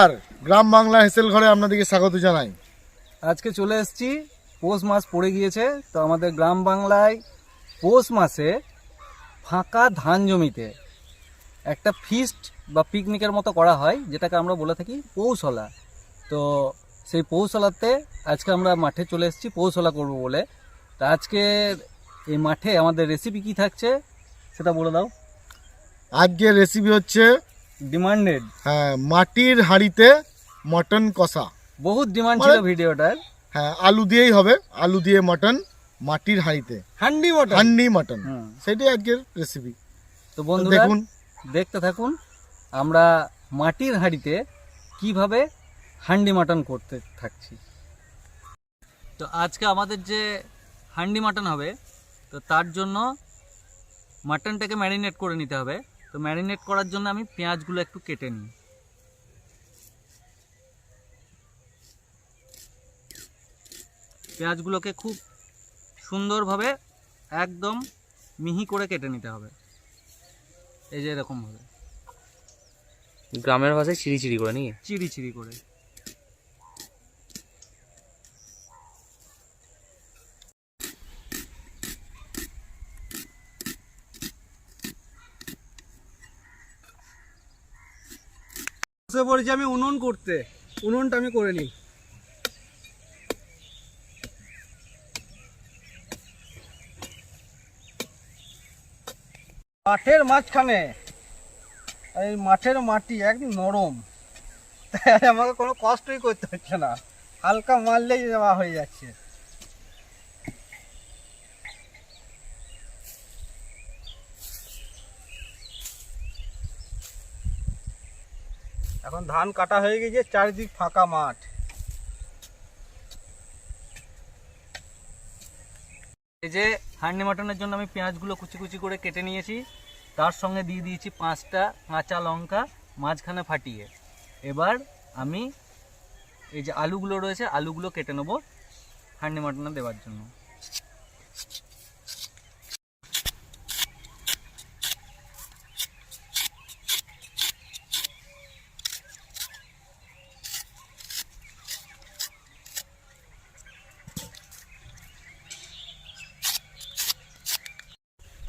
আর গ্রাম বাংলা হেসেল ঘরে আপনাদেরকে স্বাগত জানাই। আজকে চলে এসেছি পৌষ মাস পড়ে গিয়েছে তো আমাদের গ্রাম বাংলায় পৌষ মাসে ফাঁকা ধান জমিতে একটা ফিস্ট বা পিকনিকের মতো করা হয় যেটাকে আমরা বলে থাকি পৌষলা। তো সেই পৌষলাতে আজকে আমরা মাঠে চলে এসেছি পৌষলা করব বলে। তা আজকে এই মাঠে আমাদের রেসিপি কি থাকছে সেটা বলে দাও। আজকের রেসিপি হচ্ছে ডিমান্ডেড হ্যাঁ, মাটির হাঁড়িতে মটন কষা। বহুত ডিমান্ড ছিল মানে- ভিডিওটার। হ্যাঁ আলু দিয়েই হবে। আলু দিয়ে মটন মাটির হাঁড়িতে। Handi mutton handi mutton. সেটাই আজকের রেসিপি তো বন্ধুরা দেখুন। দেখতে থাকুন আমরা মাটির হাঁড়িতে কীভাবে হান্ডি মাটন করতে থাকছি। তো আজকে আমাদের যে হান্ডি মাটন হবে তো তার জন্য মাটনটাকে ম্যারিনেট করে নিতে হবে। তো ম্যারিনেট করার জন্য আমি পেঁয়াজগুলো একটু কেটে নিই। পেঁয়াজগুলোকে খুব সুন্দরভাবে একদম মিহি করে কেটে নিতে হবে। এই যে এরকমভাবে গ্রামের ভাষায় চিড়ি চিড়ি করে নিয়ে চিড়ি চিড়ি করে। বসে পড়েছি আমি উনুন করতে। উনুনটা আমি করে নিই। মাঠের মাঝখানে, এই মাঠের মাটি একদম নরম। আমাকে কোনো কষ্টই করতে হচ্ছে না। হালকা মারলেই হয়ে যাচ্ছে। এখন ধান কাটা হয়ে গেছে, চারিদিক ফাঁকা মাঠ। এই যে হান্ডি মাটনের জন্য আমি পেঁয়াজগুলো কুচি কুচি করে কেটে নিয়েছি, তার সঙ্গে দিয়ে দিয়েছি পাঁচটা কাঁচা লঙ্কা মাঝখানে ফাটিয়ে। এবার আমি এই যে আলুগুলো রয়েছে, আলুগুলো কেটে নেব হান্ডি মাটনে দেওয়ার জন্য।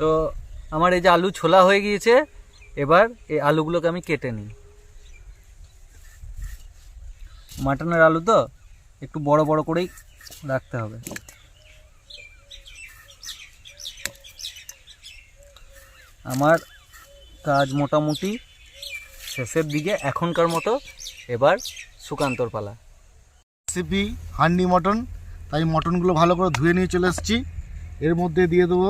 তো আমার এই যে আলু ছোলা হয়ে গিয়েছে, এবার এই আলুগুলোকে আমি কেটে নিই। মাটনের আলু তো একটু বড় বড় করেই রাখতে হবে। আমার কাজ মোটামুটি শেষের দিকে, এখনকার মতো এবার সুকান্তর পালা। রেসিপি হান্ডি মটন তাই মটনগুলো ভালো করে ধুয়ে নিয়ে চলে এসেছি। এর মধ্যে দিয়ে দেবো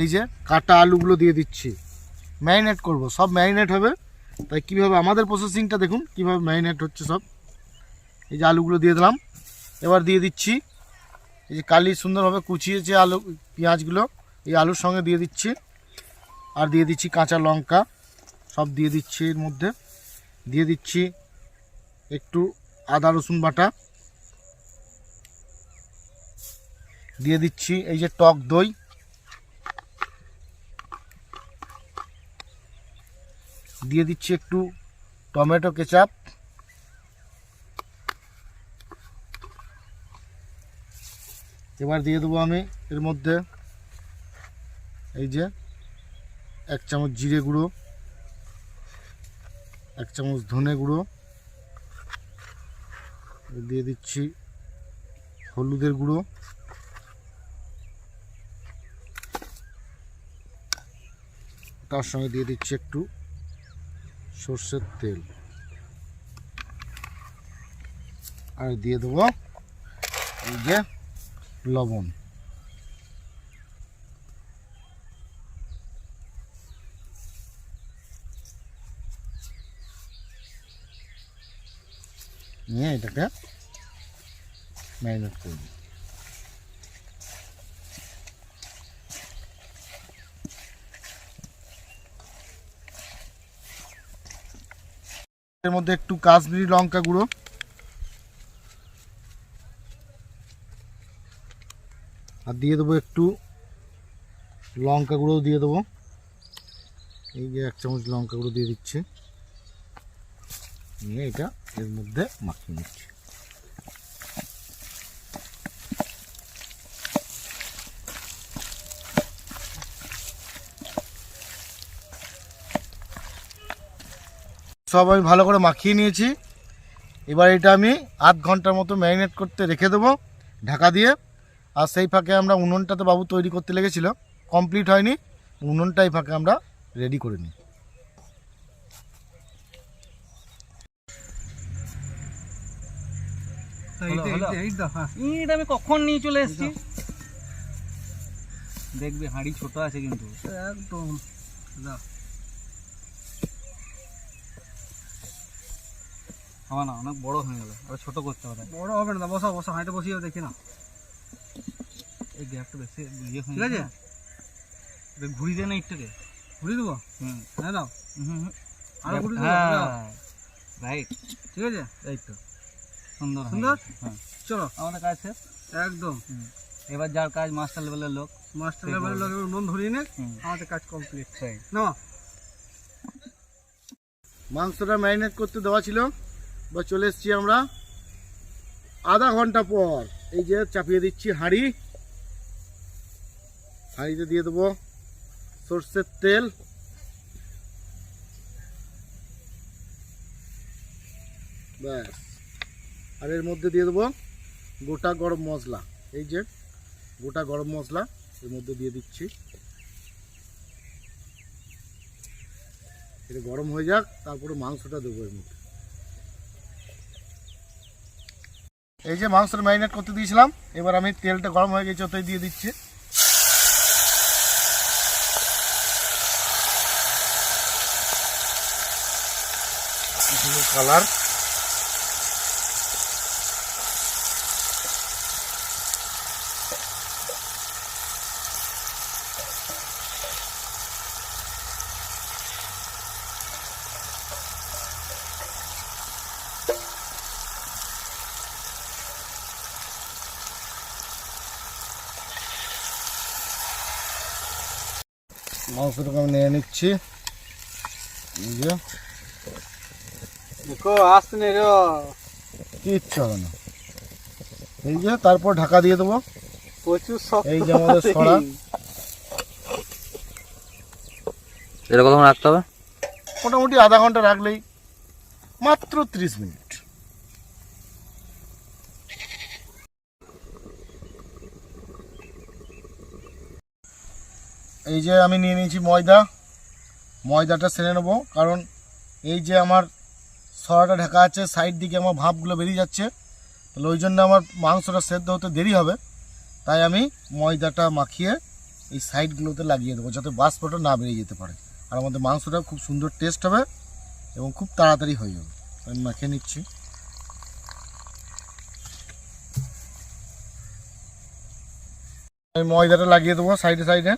এই যে কাটা আলুগুলো দিয়ে দিচ্ছি। ম্যারিনেট করব। সব ম্যারিনেট হবে। তাই কীভাবে আমাদের প্রসেসিংটা দেখুন, কীভাবে ম্যারিনেট হচ্ছে সব। এই যে আলুগুলো দিয়ে দিলাম। এবার দিয়ে দিচ্ছি এই যে কালি সুন্দরভাবে কুচিয়েছে আলু, পেঁয়াজগুলো। এই আলুর সঙ্গে দিয়ে দিচ্ছি। আর দিয়ে দিচ্ছি কাঁচা লঙ্কা। সব দিয়ে দিচ্ছি এর মধ্যে। দিয়ে দিচ্ছি একটু আদা, রসুন বাটা। দিয়ে দিচ্ছি এই যে টক দই। দিয়ে দিচ্ছি একটু টমেটো কেচাপ। এবার দিয়ে দেবো আমি এর মধ্যে এই যে এক চামচ জিরে গুঁড়ো, এক চামচ ধনে গুঁড়ো, দিয়ে দিচ্ছি হলুদের গুঁড়ো। তার সঙ্গে দিয়ে দিচ্ছি একটু সর্ষের তেল। আর দিয়ে দেবো এই যে লবণ। নিয়ে এটাকে ম্যারিনেট করব এর মধ্যে একটু কাশ্মীরি লঙ্কা গুঁড়ো। আর দিয়ে দেবো একটু লঙ্কা গুঁড়ো দিয়ে দেবো। এই যে এক চামচ লঙ্কা গুঁড়ো দিয়ে দিচ্ছি। নিয়ে এটা এর মধ্যে মাখিয়ে নিচ্ছি। সব আমি ভালো করে মাখিয়ে নিয়েছি। এবার এটা আমি আধ ঘণ্টার মতো ম্যারিনেট করতে রেখে দেবো ঢাকা দিয়ে। আর সেই ফাঁকে আমরা উনুনটা তো বাবু তৈরি করতে লেগেছিল। কমপ্লিট হয়নি। উনুনটা এই ফাঁকে আমরা রেডি করে নিই। ইট আমি কখন নিয়ে চলে এসেছি? দেখবে হাঁড়ি ছোট আছে কিন্তু। একদম। হবে না অনেক বড় হয়ে গেল আর ছোট করতে হবে। বড় হবে না বসা বসা হাঁটে বসিয়ে দেখি না। এই গ্যাপটা বেশি ইয়ে হয়ে ঠিক আছে? ঘুরি দে না ইটটাকে। ঘুরিয়ে দেবো? হুম। হ্যাঁ দাও হুম আরও দেবো হ্যাঁ রাইট ঠিক আছে? এই তো। সুন্দর সুন্দর? হ্যাঁ। চলো। আমাদের কাজ শেষ? একদম। এবার যার কাজ মাস্টার লেভেলের লোক মাস্টার লেভেলের লোক নুন ধরিয়ে নে আমাদের কাজ কমপ্লিট না মাংসটা ম্যারিনেট করতে দেওয়া ছিল। বা চলে এসেছি আমরা আধা ঘণ্টা পর। এই যে চাপিয়ে দিচ্ছি হাঁড়ি। হাঁড়িতে দিয়ে দেবো সর্ষের তেল। ব্যাস। আর এর মধ্যে দিয়ে দেবো গোটা গরম মশলা। এই যে গোটা গরম মশলা এর মধ্যে দিয়ে দিচ্ছি। এটা গরম হয়ে যাক, তারপরে মাংসটা দেবো এর মধ্যে। এই যে মাংসটা ম্যারিনেট করতে দিয়েছিলাম, এবার আমি তেলটা গরম হয়ে গেছে, ওতেই দিয়ে দিচ্ছি। কালার মাংসটাকে আমি নিয়ে নিচ্ছি। এই যে। দেখো আসতে নেই রে কিচ্ছু হবে না। এই যে তারপর ঢাকা দিয়ে দেবো। প্রচুর শক্ত এই যে আমাদের সরা এটা কতক্ষণ রাখতে হবে? মোটামুটি আধা ঘণ্টা রাখলেই মাত্র ত্রিশ মিনিট। এই যে আমি নিয়ে নিয়েছি ময়দা। ময়দাটা সেরে নেব, কারণ এই যে আমার সরাটা ঢাকা আছে সাইড দিকে আমার ভাপগুলো বেরিয়ে যাচ্ছে। তাহলে ওই জন্য আমার মাংসটা সেদ্ধ হতে দেরি হবে। তাই আমি ময়দাটা মাখিয়ে এই সাইডগুলোতে লাগিয়ে দেবো, যাতে বাষ্পটা না বেরিয়ে যেতে পারে। আর আমাদের মাংসটা খুব সুন্দর টেস্ট হবে এবং খুব তাড়াতাড়ি হয়ে যাবে। আমি মাখিয়ে নিচ্ছি। আমি ময়দাটা লাগিয়ে দেবো সাইডে সাইডে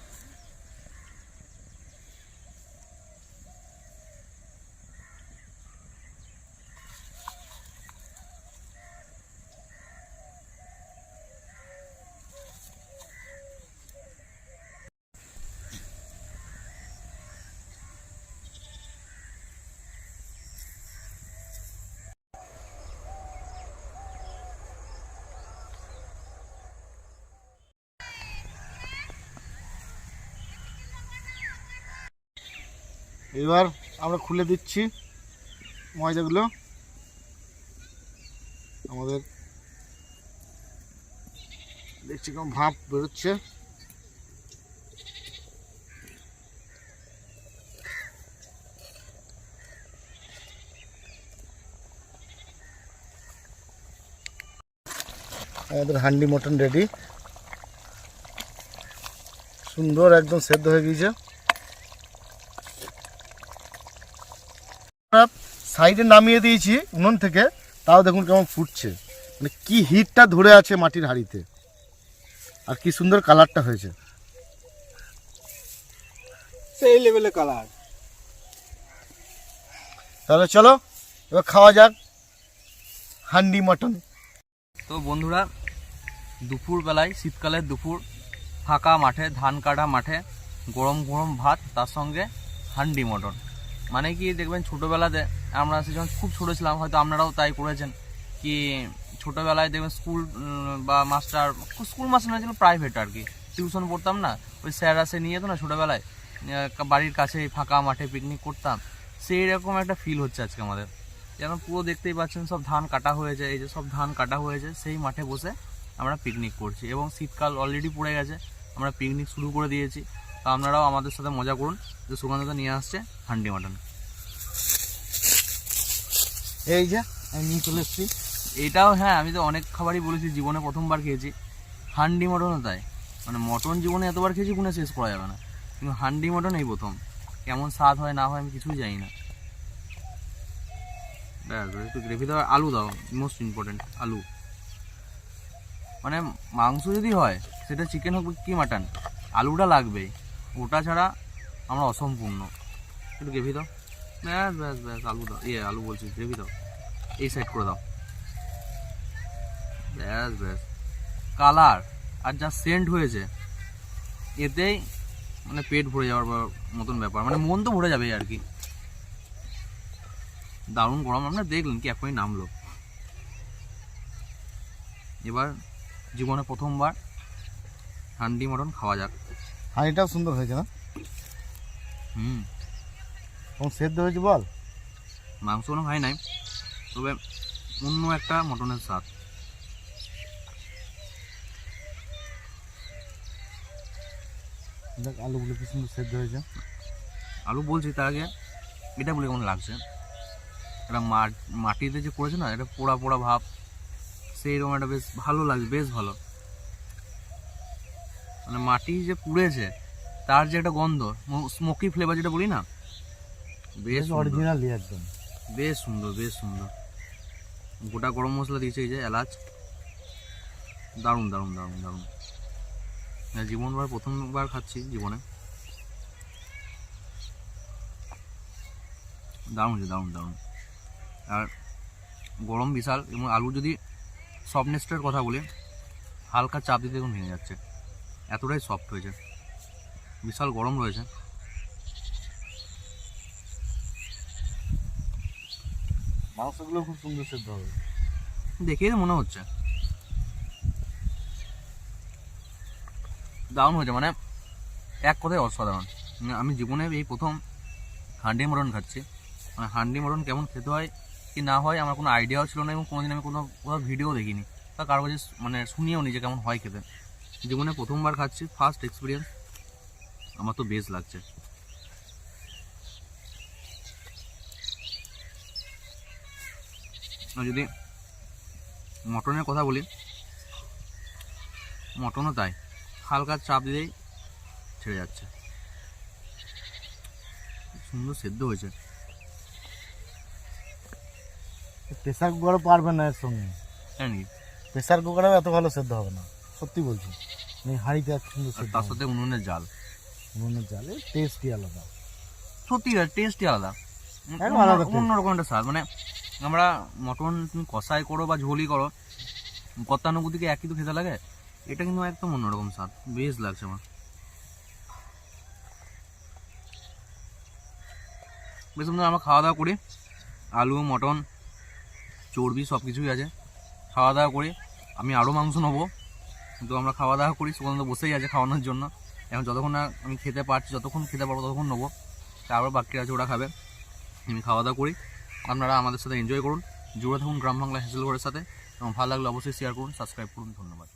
এবার আমরা খুলে দিচ্ছি ময়দাগুলো। আমাদের দেখছি কেমন ভাপ বেরোচ্ছে। আমাদের হান্ডি মটন রেডি। সুন্দর একদম সেদ্ধ হয়ে গিয়েছে। সাইডে নামিয়ে দিয়েছি উনুন থেকে তাও দেখুন কেমন ফুটছে। মানে কি হিটটা ধরে আছে মাটির হাঁড়িতে। আর কি সুন্দর কালারটা হয়েছে। সেই লেভেলে কালার তাহলে চলো এবার খাওয়া যাক হান্ডি মটন। তো বন্ধুরা দুপুর বেলায় শীতকালের দুপুর ফাঁকা মাঠে ধান কাটা মাঠে গরম গরম ভাত তার সঙ্গে হান্ডি মটন। মানে কি দেখবেন ছোটোবেলাতে আমরা সে যখন খুব ছোটো ছিলাম, হয়তো আপনারাও তাই করেছেন কি ছোটোবেলায় দেখবেন স্কুল বা মাস্টার, স্কুল মাস্টার না ছিল প্রাইভেট আর কি। টিউশন পড়তাম না, ওই স্যার আসে নিয়ে যেত না ছোটোবেলায় বাড়ির কাছে ফাঁকা মাঠে পিকনিক করতাম। সেই রকম একটা ফিল হচ্ছে আজকে আমাদের। যেন পুরো দেখতেই পাচ্ছেন সব ধান কাটা হয়েছে, এই যে সব ধান কাটা হয়েছে, সেই মাঠে বসে আমরা পিকনিক করছি। এবং শীতকাল অলরেডি পড়ে গেছে, আমরা পিকনিক শুরু করে দিয়েছি। তো আপনারাও আমাদের সাথে মজা করুন। যে সুগন্ধতা নিয়ে আসছে, হান্ডি মাটন। এই যে, আমি নিয়ে চলে এসেছি। এটাও হ্যাঁ আমি তো অনেক খাবারই বলেছি, জীবনে প্রথমবার খেয়েছি। হান্ডি মটনও তাই। মানে মটন জীবনে এতবার খেয়েছি গুণে শেষ করা যাবে না। কিন্তু হান্ডি মটন এই প্রথম। কেমন স্বাদ হয়, না হয়, আমি কিছুই জানি না। একটু গ্রেভি দাও আলু দাও মোস্ট ইম্পর্টেন্ট আলু। মানে মাংস যদি হয়, সেটা চিকেন হোক কি মাটন আলুটা লাগবেই। ওটা ছাড়া আমরা অসম্পূর্ণ। একটু গ্রেভি দাও। ব্যাস ব্যাস ব্যাস আলু দাও। ইয়ে আলু বলছি গ্রেভি দাও এই সাইড করে দাও। ব্যাস ব্যাস। কালার আর যা সেন্ট হয়েছে এতেই মানে পেট ভরে যাওয়ার মতন ব্যাপার। মানে মন তো ভরে যাবে আর কি। দারুণ গরম। আপনারা দেখলেন কি এখনই নামলো। এবার জীবনে প্রথমবার হান্ডি মটন খাওয়া যাক। হাঁড়িটাও সুন্দর হয়েছে না? হুম। কেমন সেদ্ধ হয়েছে বল? মাংস কোনো হয় নাই তবে অন্য একটা মটনের স্বাদ। দেখ আলুগুলো কি সুন্দর সেদ্ধ হয়েছে। আলু বলছি তার আগে এটা বলে কেমন লাগছে? এটা মাটিতে যে করেছে না এটা পোড়া পোড়া ভাব সেই রকম একটা বেশ ভালো লাগছে বেশ ভালো। মানে মাটি যে পুড়েছে তার যে একটা গন্ধ স্মোকি ফ্লেভার যেটা বলি না বেশ। অরিজিনালি একদম। বেশ সুন্দর বেশ সুন্দর। গোটা গরম মশলা দিয়েছে এই যে এলাচ। দারুণ দারুণ দারুণ দারুণ। হ্যাঁ, জীবনবার প্রথমবার খাচ্ছি জীবনে। দারুণ হয়েছে দারুণ দারুণ। আর গরম বিশাল এবং আলু যদি সফটনেসটার কথা বলি হালকা চাপ দিতে এখন ভেঙে যাচ্ছে। এতটাই সফট হয়েছে। বিশাল গরম রয়েছে। মাংসগুলো খুব সুন্দর সেদ্ধ হবে। দেখেই তো মনে হচ্ছে। দারুণ হয়েছে মানে এক কথায় অসাধারণ। আমি জীবনে এই প্রথম হান্ডি মটন খাচ্ছি। মানে হান্ডি মটন কেমন খেতে হয় কি না হয় আমার কোনো আইডিয়াও ছিল না এবং কোনোদিন আমি কোনো কোথাও ভিডিও দেখিনি। বা কারও কাছে মানে শুনিও নি যে কেমন হয় খেতে। জীবনে প্রথমবার খাচ্ছি ফার্স্ট এক্সপিরিয়েন্স আমার তো বেশ লাগছে। যদি মটনের কথা বলি মটনও তাই হালকা চাপ দিলেই ছেড়ে যাচ্ছে। সুন্দর সেদ্ধ হয়েছে। প্রেসার কুকারও পারবে না এর সঙ্গে। জানি প্রেসার কুকারেও এত ভালো সেদ্ধ হবে না সত্যি বলছি। এই হাঁড়িতে এত সুন্দর তার সাথে উনুনের জাল। উনুনের জালে টেস্টই আলাদা। সত্যি টেস্টই আলাদা। অন্যরকম একটা স্বাদ মানে আমরা মটন তুমি কষাই করো বা ঝোলই করো গতানুগতিকে একই তো খেতে লাগে? এটা কিন্তু একদম অন্যরকম স্বাদ, বেশ লাগছে আমার। বেশ সুন্দর আমরা খাওয়া দাওয়া করি। আলু, মটন, চর্বি সব কিছুই আছে। খাওয়া দাওয়া করি। আমি আরও মাংস নেব। কিন্তু আমরা খাওয়া দাওয়া করি সুগন্ধ বসেই আছে খাওয়ানোর জন্য। এখন যতক্ষণ না আমি খেতে পারছি, যতক্ষণ খেতে পারব ততক্ষণ নেব। তারপর বাকি আছে, ওরা খাবে। আমি খাওয়া দাওয়া করি। আপনারা আমাদের সাথে এনজয় করুন। জুড়ে থাকুন গ্রাম বাংলা হেসেল ঘরের সাথে এবং ভালো লাগলে অবশ্যই শেয়ার করুন সাবস্ক্রাইব করুন। ধন্যবাদ।